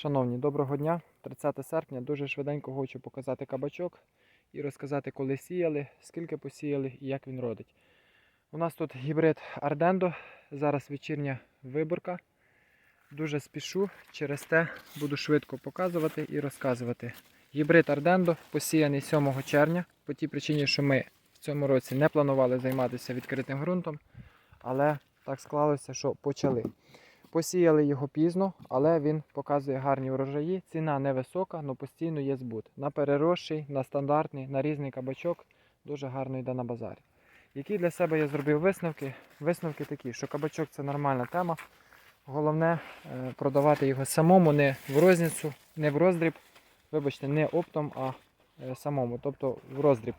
Шановні, доброго дня. 30 серпня. Дуже швиденько хочу показати кабачок і розказати, коли сіяли, скільки посіяли і як він родить. У нас тут гібрид Ардендо. Зараз вечірня виборка. Дуже спішу, через те буду швидко показувати і розказувати. Гібрид Ардендо посіяний 7 червня, по тій причині, що ми в цьому році не планували займатися відкритим ґрунтом, але так склалося, що почали. Посіяли його пізно, але він показує гарні урожаї. Ціна невисока, але постійно є збут. На переросший, на стандартний, на різний кабачок дуже гарно йде на базарі. Які для себе я зробив висновки? Висновки такі, що кабачок це нормальна тема. Головне е, продавати його самому, не в розницю, не в роздріб, вибачте, не оптом, а е, самому, тобто в роздріб.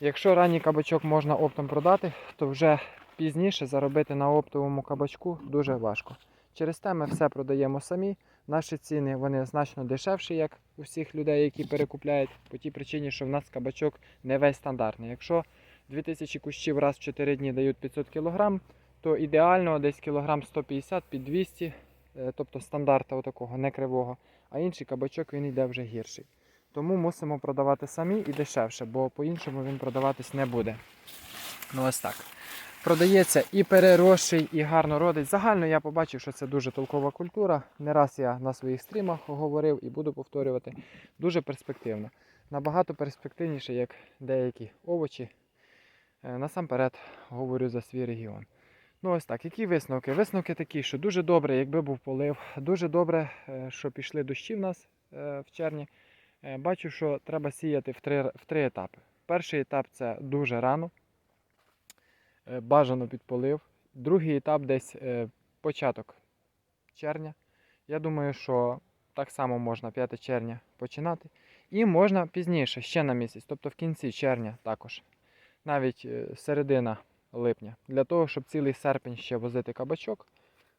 Якщо ранній кабачок можна оптом продати, то вже пізніше заробити на оптовому кабачку дуже важко. Через те ми все продаємо самі. Наші ціни вони значно дешевші, як у всіх людей, які перекупляють, по тій причині, що в нас кабачок не весь стандартний. Якщо 2000 кущів раз в 4 дні дають 500 кг, то ідеально десь кілограм 150 під 200, е, тобто стандарта отакого, не кривого, а інший кабачок він йде вже гірший. Тому мусимо продавати самі і дешевше, бо по-іншому він продаватись не буде. Ну ось так. Продається і переросший, і гарно родить. Загально я побачив, що це дуже толкова культура. Не раз я на своїх стрімах говорив і буду повторювати. Дуже перспективно. Набагато перспективніше, як деякі овочі. Е, Насамперед говорю за свій регіон. Ну ось так, які висновки? Висновки такі, що дуже добре, якби був полив. Дуже добре, е, що пішли дощі в нас е, в червні. Бачу, що треба сіяти в три, в три етапи. Перший етап це дуже рано. Е, Бажано під полив. Другий етап десь е, початок червня. Я думаю, що так само можна 5 червня починати. І можна пізніше, ще на місяць, тобто в кінці червня також, навіть е, середина липня, для того, щоб цілий серпень ще возити кабачок.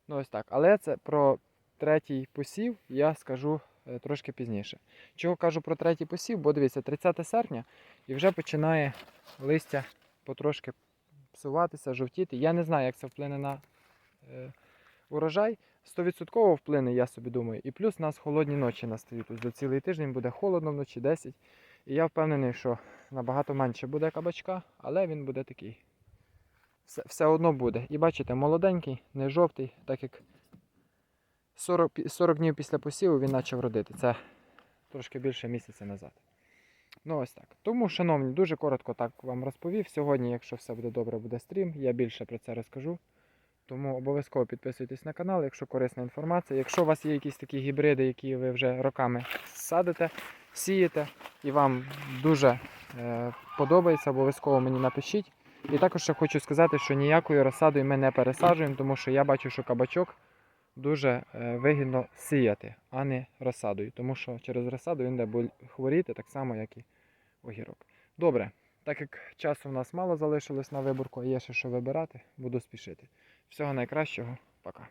Ну ось так. Але це про третій посів я скажу трошки пізніше. Чого кажу про третій посів? Бо дивіться, 30 серпня і вже починає листя потрошки псуватися, жовтіти. Я не знаю, як це вплине на е, урожай. 100% вплине, я собі думаю. І плюс у нас холодні ночі настають. За цілий тиждень буде холодно вночі 10. І я впевнений, що набагато менше буде кабачка, але він буде такий. Все, все одно буде. І бачите, молоденький, не жовтий, так як 40, 40 днів після посіву він почав родити. Це трошки більше місяця назад. Ну ось так. Тому, шановні, дуже коротко так вам розповів. Сьогодні, якщо все буде добре, буде стрім, я більше про це розкажу. Тому обов'язково підписуйтесь на канал, якщо корисна інформація. Якщо у вас є якісь такі гібриди, які ви вже роками садите, сієте, і вам дуже е, подобається, обов'язково мені напишіть. І також ще хочу сказати, що ніякою розсадою ми не пересаджуємо, тому що я бачу, що кабачок дуже е, вигідно сіяти, а не розсадою. Тому що через розсаду він буде хворіти так само, як і огірок. Добре, так як часу в нас мало залишилось на виборку, а є ще що вибирати, буду спішити. Всього найкращого, пока.